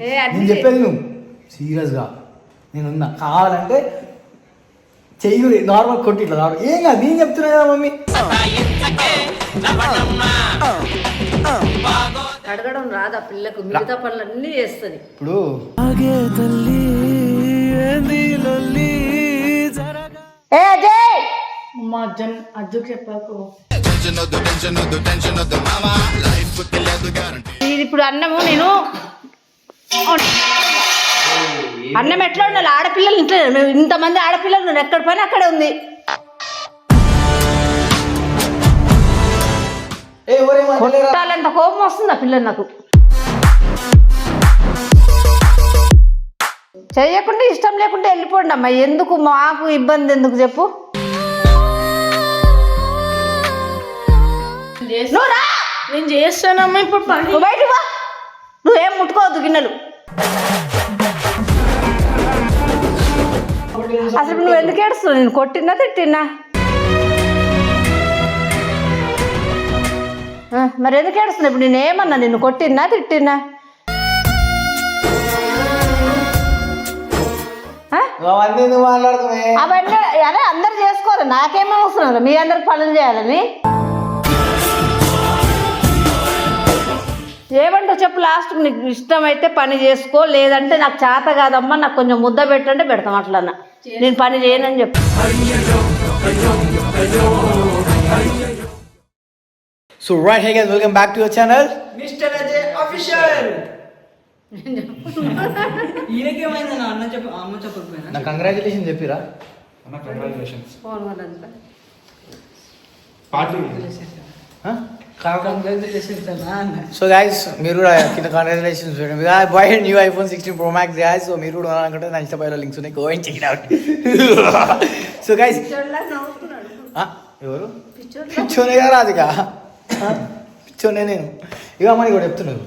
నేను చెప్పేది నువ్వు సీరియస్గా నేనున్నా. కావాలంటే చెయ్యి నార్మల్ కొట్టి ఇట్లా నార్మల్. ఏం కాదు నేను చెప్తున్నా కదా మమ్మీ. అడగడం రాదు పిల్లకు? మిగతా పనులన్నీ చేస్తుంది. ఇప్పుడు ఏ అజయ్ మా అజ్జన్ అజ్జుకు చెప్పాకు. ఇది ఇప్పుడు అన్నము నేను అన్నం ఎట్లా ఉండాలి? ఆడపిల్లలు ఇంట్లో ఇంతమంది ఆడపిల్లలు నేను ఎక్కడ పని అక్కడే ఉంది? కొట్టాలంత కోపం వస్తుంది ఆ పిల్లలు నాకు. చెయ్యకుండా ఇష్టం లేకుండా వెళ్ళిపోండి అమ్మా. ఎందుకు? మాకు ఇబ్బంది ఎందుకు చెప్పు. నువ్వు రా నేను చేస్తానమ్మా ఇప్పుడు బయటికి వా నువ్వేం ముట్టుకోవద్దు గిన్నెలు. అసలు నువ్వు ఎందుకు ఏడుస్తున్నావు? నేను కొట్టినా తిట్టినా? మరి ఎందుకు ఏడుస్తున్నావు? ఇప్పుడు నేను ఏమన్నా నిన్ను కొట్టినా తిట్టినా? అవన్నీ అదే అందరు చేసుకోవాలి. నాకేమో లేదు. మీ అందరికి పనులు చేయాలని ఏమంటావు చెప్పు లాస్ట్ నీకు ఇష్టమైతే పని చేసుకో లేదంటే నాకు చేత కాదమ్మా నాకు కొంచెం ముద్ద పెట్టంటే పెడతాం అట్లన్నా నేను పని చేయనని చెప్పు. So right hey guys welcome back to your channel mister Ajay official ఈయనకేమైంది నా అన్న చెప్ప అమ్మ చెప్పకపోయినా? నా కంగ్రాచులేషన్ చెప్పిరా. అన్న కంగ్రాచులేషన్స్ కంగ్రాచులేషన్స్ అన్నా అన్న సో గైస్ మీరు కూడా కింద congratulations boy new iPhone sixteen pro max guys so మీరు కూడా అనుకుంటే నా ఇష్టపైన లింక్స్ ఉన్నాయి. Go and check out so guys ఎవరు? పిచ్చోనే కదా రాధిక. పిచ్చోనే నేను. ఇక అమ్మని కూడా చెప్తున్నాను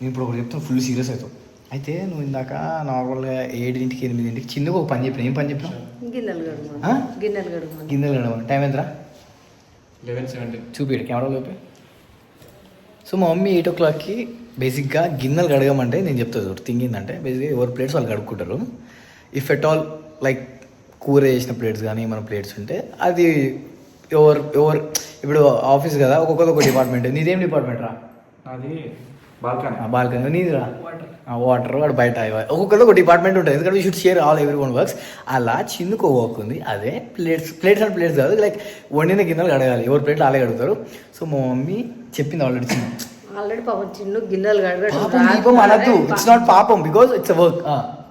నేను ఇప్పుడు ఒకటి చెప్తాను ఫుల్ సీరియస్ అవుతావు. అయితే నువ్వు ఇందాక నార్మల్గా ఏడింటికి ఎనిమిదింటికి చిన్నగా ఒక పని చెప్పిన. ఏం పని చెప్పినావు? గిన్నెలు గడుగు ఆ? గిన్నెలు కడగమని. టైం ఎంతరా? లెవెన్ సెవెంటీన్ చూపిడు కెమెరా చూపి సో మా మమ్మీ ఎయిట్ ఓ క్లాక్కి బేసిక్గా గిన్నెలు కడగమంటే నేను చెప్తాను థింగ్ ఏంటంటే బేసిక్గా ఎవరి ప్లేట్స్ వాళ్ళు కడుక్కుంటారు. ఇఫ్ ఎట్ ఆల్ లైక్ కూర చేసిన ప్లేట్స్ కానీ మన ప్లేట్స్ ఉంటే అది ఎవరు ఎవరు ఇప్పుడు ఆఫీస్ కదా ఒక్కొక్కది ఒక డిపార్ట్మెంట్ నీదేం డిపార్ట్మెంట్ రా? నాది బాల్కనీ. బాల్కనీ. నీది రా వాటర్. వాడు బయట. ఒక్కొక్కది ఒక డిపార్ట్మెంట్ ఉంటుంది. ఎందుకంటే should share all every one works అలా చిన్నుకు వర్క్ ఉంది. అదే ప్లేట్స్ ప్లేట్స్ అండ్ ప్లేట్స్ కాదు. లైక్ వండిన గిన్నెలు కడగాలి ఎవరి ప్లేట్లు అలాగే కడుగుతారు. సో మా మమ్మీ చెప్పింది ఆల్రెడీ చిన్న. ఆల్రెడీ పాపం చిన్ను గిన్నెలు కడగడం అనద్దు. ఇట్స్ నాట్ పాపం బికాస్ ఇట్స్ వర్క్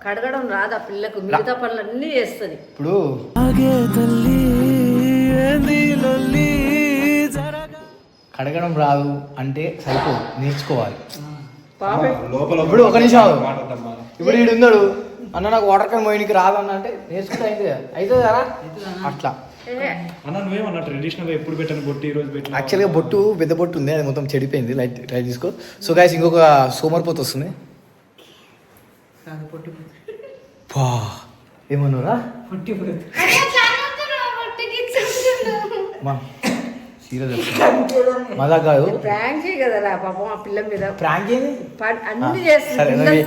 కడగడం రాదు ఆ పిల్లకు. మిగతా పనులన్నీ చేస్తుంది. ఇప్పుడు కడగడం రాదు అంటే సరిపో నేర్చుకోవాలి. లోపల ఇప్పుడు ఒక నిమిషం ఇప్పుడు వీడు ఉన్నాడు. అన్న నాకు వాటర్ క్యాన్ మోయనికి రాదు అన్న అంటే నేర్చుకుంటే అయితే అవుతుంది కదా? అట్లా. అన్న నువ్వేమన్నా ట్రెడిషనల్ ఎప్పుడు పెట్టాను? బొట్టి ఈ రోజు పెట్టిన? యాక్చువల్గా బొట్టు పెద్ద బొట్టు ఉంది. అది మొత్తం చెడిపోయింది. లైట్ లైట్ తీసుకో. సో గాయస్ ఇంకొక సోమరిపోతు వస్తుంది. కాదు పొట్టి పా. ఏమన్నారా మా. సీరియస్ మజా కాదు. ప్రాంక్ కదరా పాపం ఆ పిల్ల మీద. ప్రాంక్? ఏంది అన్ని చేస్తుంది.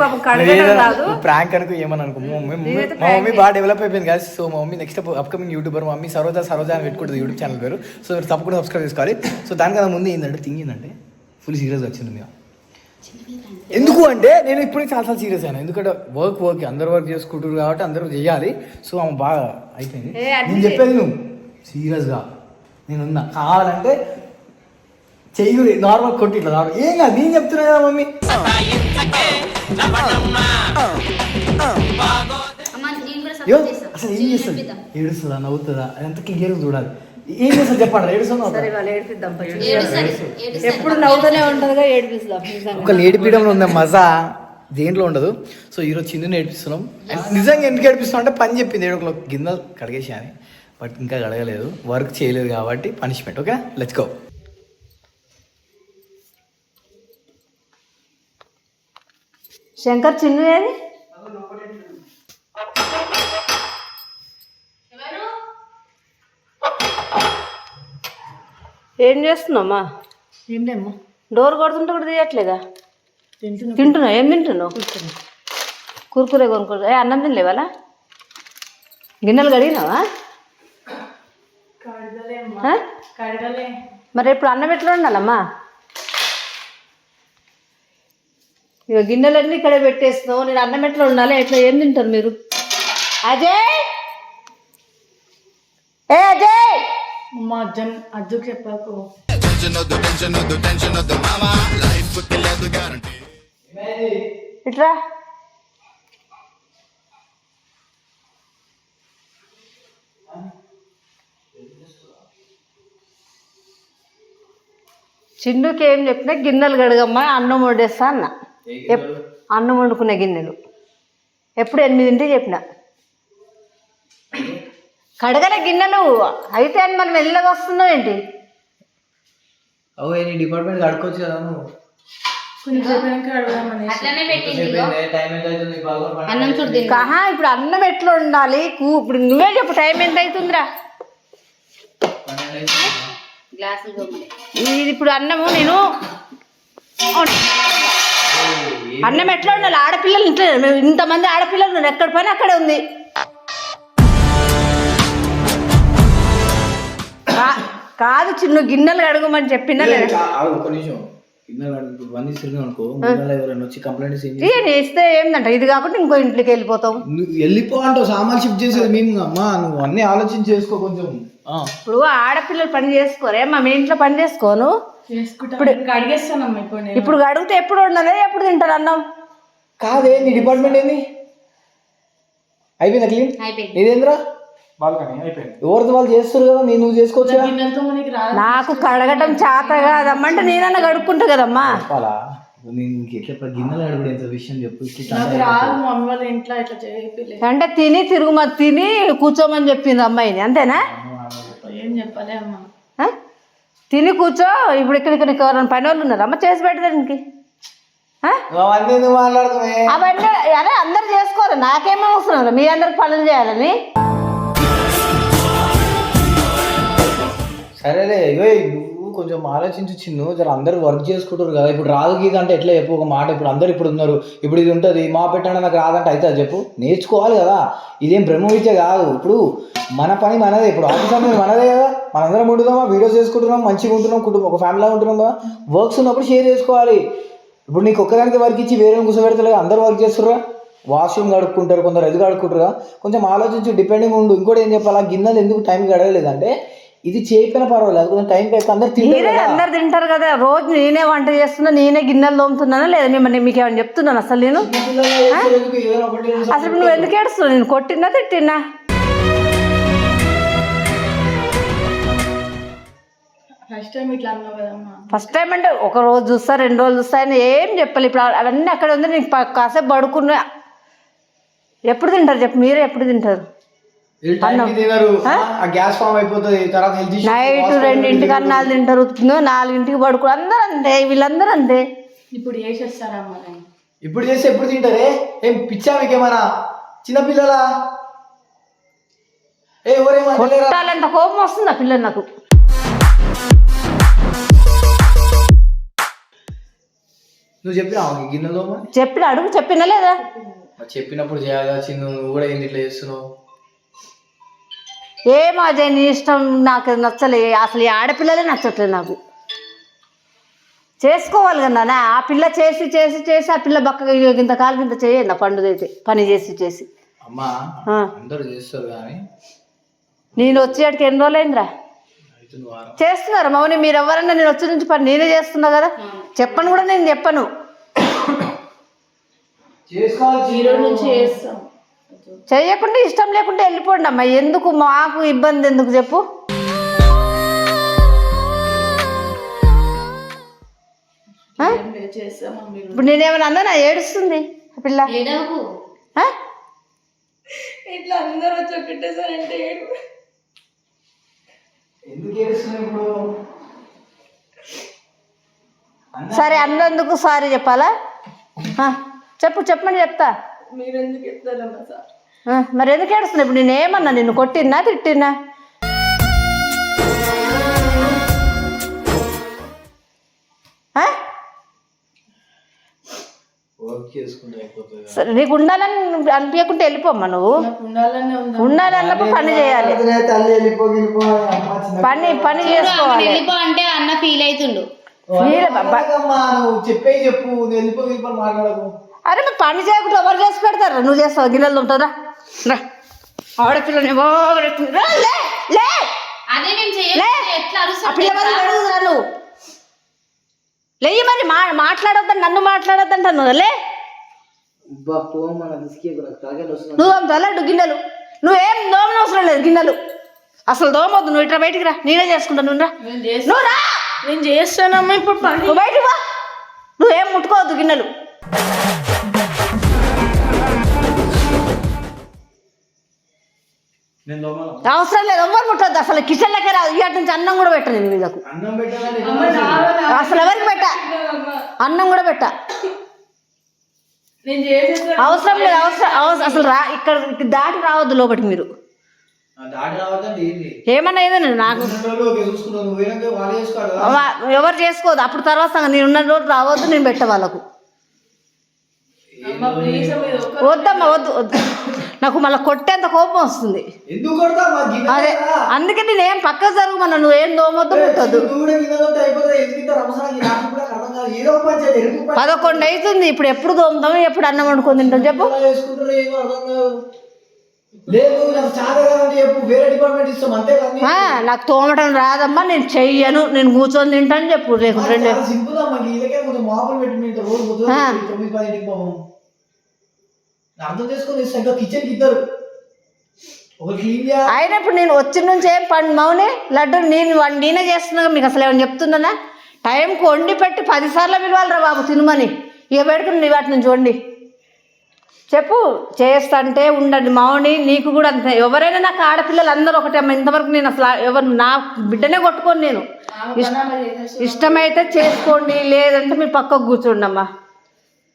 ప్రాంక్ అనుకో ఏమని అనుకో. మా మమ్మీ మా మమ్మీ బాగా డెవలప్ అయిపోయింది కదా సో మా మమ్మీ నెక్స్ట్ అప్కమింగ్ యూట్యూబర్ మా మమ్మీ సరోజా సరోజా అని పెట్టుకుంటుంది యూట్యూబ్ ఛానల్ పేరు. సో మీరు తప్పకుండా సబ్స్క్రైబ్ చేసుకోవాలి. సో దానికన్నా ముందు ఏంటంటే థింగ్ ఏంటంటే ఫుల్ సీరియస్ వచ్చింది మీద ఎందుకు అంటే నేను ఇప్పుడు చాలా చాలా సీరియస్ అయినా. ఎందుకంటే వర్క్ వర్క్ అందరు వర్క్ చేసుకుంటారు కాబట్టి అందరూ చేయాలి. సో ఆమె బాగా అయిపోయింది. నేను చెప్పేది నువ్వు. సీరియస్గా నేను ఉన్నా కావాలంటే చెయ్యి నార్మల్ కొట్టి ఇట్లా నార్మల్. ఏం కాదు నేను చెప్తున్నా కదా మమ్మీ. అయ్యో అసలు ఏం చేస్తుంది ఏడుస్తుందా? నవ్వుతుందా? అదంతా క్లియర్ చూడాలి. ఏం చేస్తుంది చెప్పండి ఏడుస్తుందా. ఎప్పుడు నవ్వుతూనే ఉంటుందిగా ఏడిపిస్తాం. ఒక లేడీ పీడంలో ఉన్న మజా దేంట్లో ఉండదు. సో ఈరోజు చిందు నేర్పిస్తున్నాం నిజంగా ఎందుకు ఏడిపిస్తున్నాం అంటే పని చెప్పింది ఏడు ఒకలో గిన్నెలు కడిగేసి అని. బట్ ఇంకా కడగలేదు వర్క్ చేయలేదు కాబట్టి punishment. Okay let's go Shankar Chinnu ఏది? ఏం చేస్తున్నామ్మా ఏం లేమ్మా డోర్ కొడుతుంటే కూడా తీయట్లేదా? తింటున్నా. తింటున్నావు? ఏం తింటున్నావు? కురుకురే కొనుక్కో ఏ అన్నం తినలేవాలా? గిన్నెలు కడిగినావా కడగలే అమ్మా ఆ? కడగలే మరి ఇప్పుడు అన్నం ఎట్లా ఉండాలమ్మా ఇక గిన్నెలన్నీ ఇక్కడ పెట్టేస్తున్నావు. నేను అన్నం ఎట్లా ఉండాలి ఎట్లా ఏం తింటారు మీరు? అజయ్! ఏ అజయ్! అమ్మ అజ్జన్ అజ్జుకు చెప్పకు. ఇట్రా. చిన్నుకి ఏం చెప్పినా గిన్నెలు కడగమ్మా అన్నం వండేస్తా అన్న. ఎప్- అన్నం వండుకునే గిన్నెలు. ఎప్పుడు ఎనిమిదింటి చెప్పిన. కడగలే గిన్నెలు అయితే అని మనం మెల్లగా వస్తున్నావు ఏంటి? డిపార్ట్మెంట్ కడుకోవచ్చు కదా నువ్వు. కాహా ఇప్పుడు అన్నం ఎట్లా ఉండాలి కూ ఇప్పుడు నువ్వే చెప్పు టైం ఎంత అవుతుందిరా ఇది ఇప్పుడు అన్నము నేను అన్నం ఎట్లా ఉండాలి? ఆడపిల్లలు ఇంట్లో మేము ఇంతమంది ఆడపిల్లలు ఉన్నారు. ఎక్కడ పని అక్కడే ఉంది. కా- కాదు చిన్న గిన్నెలు కడగమని చెప్పినా ఇస్తే ఏందంట? ఇది కాకుండా ఇంకో ఇంట్లోకి వెళ్ళిపోతాం నువ్వు వెళ్ళిపో అంటావు. సామాన్ షిఫ్ట్ చేసేది మేము అమ్మా నువ్వు అన్ని ఆలోచించి చేసుకో కొంచెం. ఇప్పుడు ఆడపిల్లలు పని చేసుకోరే మా మీ ఇంట్లో పని చేసుకోను. ఇప్పుడు ఇప్పుడు అడిగితే ఎప్పుడు ఉండాలి ఎప్పుడు తింటారు అన్నం? కాదే నీ డిపార్ట్మెంట్ ఏంది? అయిపోయిందా క్లీన్ ఎవరితో వాళ్ళు చేస్తారు కదా నేను నువ్వు చేసుకోవచ్చు? నాకు కడగటం చేత కాదమ్మంటే నేనన్నా కడుక్కుంటా కదమ్మా. అంటే తిని తిరుగుమ తిని కూర్చోమని చెప్పింది అమ్మాయిని అంతేనా? ఏం చెప్పలే అమ్మ? ఆ? తిని కూర్చో. ఇప్పుడు ఇక్కడ ఇక్కడ ఎవరైనా పని వాళ్ళు ఉన్నారు? అమ్మ చేసి పెట్టడానికి? అవన్నీ అదే అందరు చేసుకోరు నాకేమో అవసరం? లేదు. మీ అందరికి పనులు చేయాలని. సరేలే కొంచెం ఆలోచించు చిన్ను జర అందరూ వర్క్ చేసుకుంటారు కదా. ఇప్పుడు రాదు గీత అంటే ఎట్లా చెప్పు? ఒక మాట ఇప్పుడు అందరు ఇప్పుడు ఉన్నారు. ఇప్పుడు ఇది ఉంటుంది మా పెట్టండి నాకు రాదంటే అయితే అది చెప్పు? నేర్చుకోవాలి కదా. ఇదేం బ్రహ్మ విద్య కాదు. ఇప్పుడు మన పని మనదే. ఇప్పుడు ఆఫీస్ అనేది మనదే కదా. మనందరం ఉంటున్నామా? వీడియోస్ చేసుకుంటున్నాం మంచిగా ఉంటున్నాం కుటుంబం ఒక ఫ్యామిలీలో ఉంటున్నాం కదా. వర్క్స్ ఉన్నప్పుడు షేర్ చేసుకోవాలి. ఇప్పుడు నీకు ఒక్కదానికి వర్క్ ఇచ్చి వేరే కూర్చోబెడతలేదు అందరూ వర్క్ చేస్తుర్రా? వాష్రూమ్ కడుక్కుంటారు కొందరు ఎదుగు కడుక్కుంటారు కొంచెం ఆలోచించి డిపెండింగ్ ఉండు. ఇంకోటి ఏం చెప్పాలా? గిన్నెలు ఎందుకు టైం గడవలేదంటే ఇది చేయకపోయినా పర్వాలేదు కొంచెం టైం పెట్టి అందరు తింటారు మీరే కదా. అందరు తింటారు కదా రోజు నేనే వంట చేస్తున్నా నేనే గిన్నెలు తోముతున్నానా లేదా? మిమ్మల్ని మీకు ఏమైనా చెప్తున్నాను అసలు నేను? ఒకటి అసలు నువ్వు ఎందుకు ఏడుస్తున్నావు? నేను కొట్టినా తిట్టినా? ఫస్ట్ టైం ఇట్లా అన్నావు కదమ్మా. ఫస్ట్ టైం అంటే ఒక రోజు చూస్తా రెండు రోజులు చూస్తా అని ఏం చెప్పాలి. ఇప్పుడు అవన్నీ అక్కడ ఉంది నీకు ప- కాసేపు పడుకున్నా. ఎప్పుడు తింటారు చెప్పు మీరే ఎప్పుడు తింటారు? నైట్ రెండింటికి అన్నాలు తింటారు నాలుగింటికి పడుకో అందరూ అంతే వీళ్ళందరూ అంతే ఇప్పుడు వేసేస్తారమ్మా నేను ఇప్పుడు చేసి ఎప్పుడు తింటారే? ఏం పిచ్చా మీకేమన్నా చిన్నపిల్లలా? ఏ? కొట్టాలంత కోపం వస్తుంది ఆ పిల్లలు నాకు? నువ్వు చెప్పినావా గిన్నెలో చెప్పిన అడుగు చెప్పినా లేదా? మరి చెప్పినప్పుడు చేయాలి? చిన్న నువ్వు కూడా ఏంది ఇట్లా చేస్తున్నావు? ఏం అజయ్ నీ ఇష్టం నాకు నచ్చలే అసలు ఈ ఆడపిల్లలే నచ్చట్లేదు నాకు. చేసుకోవాలి కదా నాన్న ఆ పిల్ల చేసి చేసి చేసి ఆ పిల్ల ఇంతకాలం ఇంత చేయండి ఆ పండుగ అయితే పని చేసి చేసి. అమ్మా ఆ. అందరూ చేస్తారు కానీ. నేను వచ్చేటికి ఎన్ని రోజులైందిరా? చేస్తున్నారు? మౌని మీరు ఎవరన్నా నేను వచ్చి నుంచి పని నేనే చేస్తున్నా కదా? చెప్పను కూడా నేను చెప్పను. చేసుకోవాలి నుంచి చేస్తాం. చేయకుండా ఇష్టం లేకుండా వెళ్ళిపోండి అమ్మా. ఎందుకు? మాకు ఇబ్బంది ఎందుకు చెప్పు. ఇప్పుడు నేనేమైనా అన్నా నా ఏడుస్తుంది ఆ పిల్ల? ఇట్లా అందరూ వచ్చి ఒకటేసారంటే ఏడు. ఎందుకు ఏడుస్తున్నావు ఇప్పుడు? సరే అన్నందుకు సారీ చెప్పాలా? చెప్పు చెప్పమని చెప్తా. మీరు ఎందుకు చెప్తారమ్మా సార్? ఆ, మరి ఎందుకు ఏడుస్తున్నా ఇప్పుడు నేను ఏమన్నా నిన్ను కొట్టినా తిట్టినా? సరే నీకు ఉండాలని అనిపించకుంటే వెళ్ళిపోమ్మా నువ్వు. ఉండాలనే ఉండాలన్నప్పుడు పని చేయాలి. పని పని చేసుకోవాలి. వెళ్ళిపో అంటే అన్న ఫీల్ అవుతుండు. నువ్వు చెప్పే చెప్పు వెళ్ళిపో వెళ్ళిపో మాట్లాడకు. అరే మరి పని చేయకుండా ఎవరు చేసి పెడతారు నువ్వు చేస్తావు? గిన్నెలు ఉంటుందా? రా. ఆడపిల్లని లే లే. అదే లే. ఎట్లా ఆ నువ్వు. లేయి మరి మా మాట్లాడొద్దని నన్ను లే. నాకు తాగేది వస్తుంది నువ్వు అంత గిన్నెలు. నువ్వేం దోమన అవసరం లేదు గిన్నెలు. అసలు దోమొద్దు నువ్వు ఇట్లా బయటికి రా. నేనే చేసుకుంటాను నువ్వు రా. నేను చేస్తా. నువ్వు రా. నేను చేస్తానమ్మా ఇప్పుడు పని నువ్వు బయటికి వా నువ్వేం ముట్టుకోవద్దు గిన్నెలు. అవసరం లేదు ఎవ్వరు ముట్టద్దు అసలు కిచెన్లకే రాదు. ఇవాటి నుంచి అన్నం కూడా పెట్ట నేను మీదకు అసలు ఎవరికి పెట్ట? అన్నం కూడా పెట్ట. అవసరం లేదు అవసరం అసలు రా ఇక్కడ దాటి రావద్దు లోపలికి మీరు. ఏమన్నా ఏదైనా నాకు ఎవరు చేసుకోవద్దు అప్పుడు తర్వాత నేను ఉన్న రోజు రావద్దు నేను పెట్ట వాళ్ళకు. వద్దమ్మా వద్దు వద్దు. నాకు మళ్ళీ కొట్టేంత కోపం వస్తుంది. అదే. అందుకే నేను ఏం పక్క జరుగుమన్నా నువ్వు ఏం దోమొద్దు ముట్టొద్దు. పదకొండు అవుతుంది ఇప్పుడు ఎప్పుడు దోముతాం ఎప్పుడు అన్నం వండుకొని తింటాం చెప్పు. నాకు తోమటం రాదమ్మా నేను చెయ్యను నేను కూర్చొని తింటాను చెప్పు లేకుంటే రెండు అర్థం చేసుకొని ఇంకా కిచెన్కి ఇద్దరు. ఇప్పుడు నేను వచ్చిన నుంచి ఏం పని మౌని లడ్డు నేను నేనే చేస్తున్నా మీకు అసలు ఏమైనా చెప్తున్నానా? టైంకి వండి పెట్టి పదిసార్లు పిలవాలిరా బాబు తినమని. ఇక పెడుతుంది వాటి నుంచి వండి చెప్పు చేస్తంటే ఉండండి. మౌని నీకు కూడా అంతే. ఎవరైనా నాకు ఆడపిల్లలు అందరూ ఒకటే అమ్మ. ఇంతవరకు నేను అసలు ఎవరు నా బిడ్డనే కొట్టుకోను నేను. ఇష్ట- ఇష్టమైతే చేసుకోండి లేదంటే మీరు పక్కకు కూర్చోండి అమ్మా.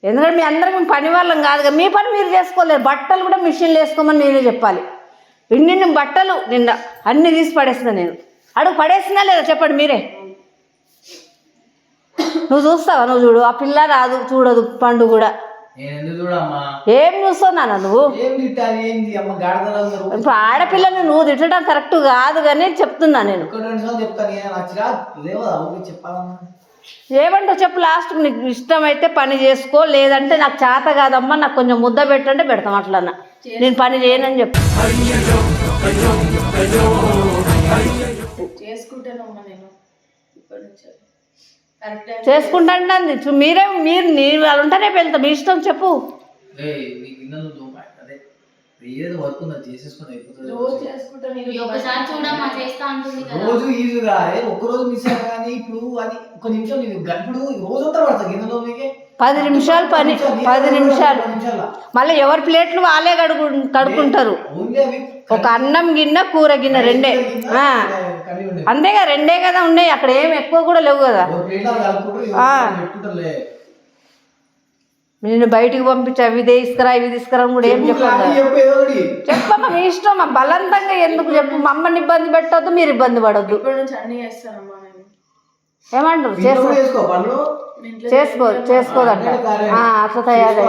ఎందుకంటే మీ అందరం మేము పని వాళ్ళం కాదు మీ పని మీరు చేసుకోలేరు. బట్టలు కూడా మిషన్లు వేసుకోమని నేనే చెప్పాలి. ఇన్ని బట్టలు నిన్న అన్ని తీసి పడేస్తున్నా నేను. అడుగు పడేసినా లేదా చెప్పండి మీరే. నువ్వు చూస్తావా? నువ్వు చూడు. ఆ పిల్ల రాదు చూడదు పండు కూడా. ఏం చూస్తున్నానా నువ్వు? ఇప్పుడు ఆడపిల్లని నువ్వు తిట్టడం కరెక్ట్ కాదు కానీ చెప్తున్నా నేను. ఏమంటావు చెప్పు లాస్ట్ నీకు ఇష్టమైతే పని చేసుకో లేదంటే నాకు చేత కాదమ్మా నాకు కొంచెం ముద్ద పెట్టంటే పెడతాం అట్లన్నా. నేను పని చేయనని చెప్పు. చేసుకుంటానమ్మా నేను. ఇప్పటి నుంచి కరెక్ట్ చేసుకుంటాండి అంది చూ- మీరే మీరు నేను వాళ్ళు ఉంటేనే వెళ్తా. మీ ఇష్టం చెప్పు ఏయ్, నీ గిన్నెలు తోమ అదే ఏదో వర్క్ ఉందా చేసేసుకుని అయిపోతుంది రోజు చేసుకుంటాను ఇది ఒకసారి చూడమ్మా చేస్తా అంటుంది కదా. రోజు ఈజీగా ఒక్క రోజు మిస్ అయినా కానీ ఇప్పుడు అది ఒక నిమిషం నీకు గ- ఇప్పుడు రోజంతా పడుతుంది గిన్నెలో మీకే పది నిమిషాలు పని పది నిమిషాలు మళ్ళీ ఎవరి ప్లేట్లు వాళ్ళే కడుగు అవి ఒక అన్నం గిన్నె కూర గిన్నె రెండే. అంతేగా రెండే కదా ఉన్నాయి. అక్కడ ఏం ఎక్కువ కూడా లేవు కదా ఒక ప్లేట్ అవి కలుపుకుంటారు ఆ. ఇవి పెట్టుకుంటారులే నేను బయటికి పంపించి అవి తీసుకురా ఇవి తీసుకురా కూడా ఏం చెప్పు, చెప్పాను చెప్పమ్మా మీ ఇష్టం బలవంతంగా ఎందుకు చెప్పు? మా అమ్మని ఇబ్బంది పెట్టొద్దు మీరు ఇబ్బంది పడొద్దు. ఏమంటారు? చేసుకో. చేసుకో పనులు? ఇంట్లో చేసుకో చేసుకోదంట ఆ, అట్లా తయారై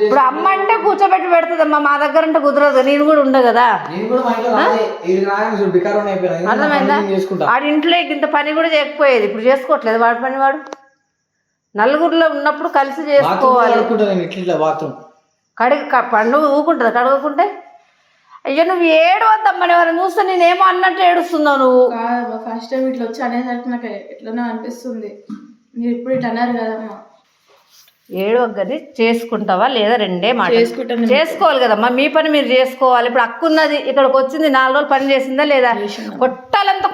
ఇప్పుడు అమ్మ అంటే కూర్చోబెట్టి పెడుతుందమ్మా మా దగ్గర అంటే కుదరదు నేను కూడా ఉండ కదా. అర్థమైందా? పనులు నేను చేసుకుంటా. ఆడి ఇంట్లో ఇంత పని కూడా చేయకపోయేది. ఇప్పుడు చేసుకోవట్లేదు వాడి పని వాడు. నలుగురిలో ఉన్నప్పుడు కలిసి చేసుకోవాలి. కడిగి క- పండుగ ఊకుంటుంది కడగకుంటే? అయ్యో నువ్వు ఏడవద్దమ్మా ఎవరైనా చూస్తే నేనేమో అన్నట్టు ఏడుస్తున్నావు నువ్వు. కాదమ్మా ఫస్ట్ టైం ఇట్లా వచ్చి అనేసరికి నాకు ఎట్లనో అనిపిస్తుంది. మీరు ఇప్పుడు ఇట్లా అన్నారు కదమ్మా. ఏడవగ్గని చేసుకుంటావా లేదా రెండే మాట? చేసుకోవాలి కదమ్మా మీ పని మీరు చేసుకోవాలి. ఇప్పుడు అక్కున్నది ఇక్కడికి వచ్చింది నాలుగు రోజులు పని చేసిందా లేదా? కొట్టాలంతా